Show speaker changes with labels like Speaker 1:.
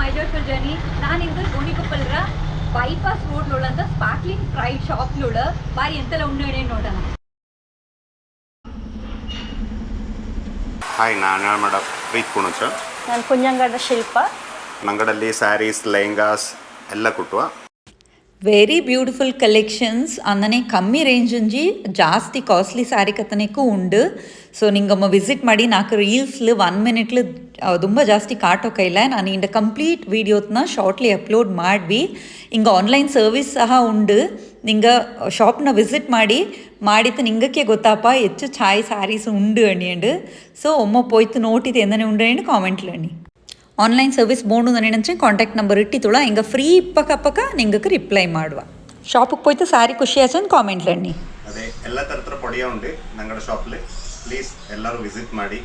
Speaker 1: ಮೈ joyful journey ನಾನಿಂದು ಗೋಣಿಕೊಪ್ಪಲ್ರ bypass ರೋಡ್ಲುಳ್ಳಂತ sparkling pride ಶಾಪ್ಲುಳ ಬಾರಿ ಎಂತೆಲ್ಲ ಉಂಡು ನೋಡೋಣ
Speaker 2: ಹಾಯ್ ನಾನು ಮೇಡಮ್ ಪ್ರೀತ್ ಕುಣಚ
Speaker 3: ನಾನು ಕುಂಜಂಗಡ ಶಿಲ್ಪ
Speaker 2: ನಂಗಡಲ್ಲಿ ಸ್ಯಾರೀಸ್ ಲೆಹಂಗಾಸ್ ಎಲ್ಲ ಕುಟ್ಟುವ
Speaker 4: ವೆರಿ ಬ್ಯೂಟಿಫುಲ್ ಕಲೆಕ್ಷನ್ಸ್ ಅಂದನೆ ಕಮ್ಮಿ ರೇಂಜ್ ಒಂಜಿ ಜಾಸ್ತಿ ಕಾಸ್ಟ್ಲಿ ಸ್ಯಾರಿ ಕತ್ತನೆಕ್ಕೂ ಉಂಡು ಸೊ ನಿಂಗಮ್ಮ ವಿಸಿಟ್ ಮಾಡಿ ನಾಲ್ಕು ರೀಲ್ಸ್ಲು ಒನ್ ಮಿನಿಟ್ಲು ತುಂಬ ಜಾಸ್ತಿ ಕಾಟೋಕ ಇಲ್ಲ. ನಾನು ಇಂದ ಕಂಪ್ಲೀಟ್ ವೀಡಿಯೋಸ್ನ ಶಾರ್ಟ್ಲಿ ಅಪ್ಲೋಡ್ ಮಾಡ್ವಿ. ಹಿಂಗೆ ಆನ್ಲೈನ್ ಸರ್ವಿಸ್ ಸಹ ಉಂಡು. ನಿಂಗ ಶಾಪ್ನ ವಿಸಿಟ್ ಮಾಡಿ ಮಾಡಿತ್ತು ನಿಂಗಕ್ಕೆ ಗೊತ್ತಾಪ, ಹೆಚ್ಚು ಛಾಯ್ ಸ್ಯಾರೀಸ್ ಉಂಡು ಅಣಿಯಂಡು ಸೊ ಒಮ್ಮ ಪೋಯ್ತು ನೋಟಿದ್ದು ಎಂದನೆ ಉಂಡು ಕಾಮೆಂಟ್ಲು ಅಣ್ಣಿ ಆನ್ಲೈನ್ ಸರ್ವಿಸ್ ಬೋಂಡು ನೆನಚೆ ಕಾಂಟ್ಯಾಕ್ಟ್ ನಂಬರ್ ಇಟ್ಟಿತ್ತುಳ ಹಿಂಗೆ ಫ್ರೀ ಇಪ್ಪಕ ಅಪ್ಪಕ ನಿಂಗಕ್ಕೆ ರಿಪ್ಲೈ ಮಾಡುವ. ಶಾಪಿಗೆ ಪೋಯ್ತು ಸಾರಿ ಖುಷಿ ಆಚನ್ ಕಾಮೆಂಟ್ಲಣ್ಣಿ
Speaker 2: ಅದೇ, ಎಲ್ಲ ಥರ ಥರ ಪೊಡಿಯ ಉಂಡು ನಂಗಡ ಶಾಪ್ಲಿ ಪ್ಲೀಸ್ ಎಲ್ಲರೂ ವಿಸಿಟ್ ಮಾಡಿ.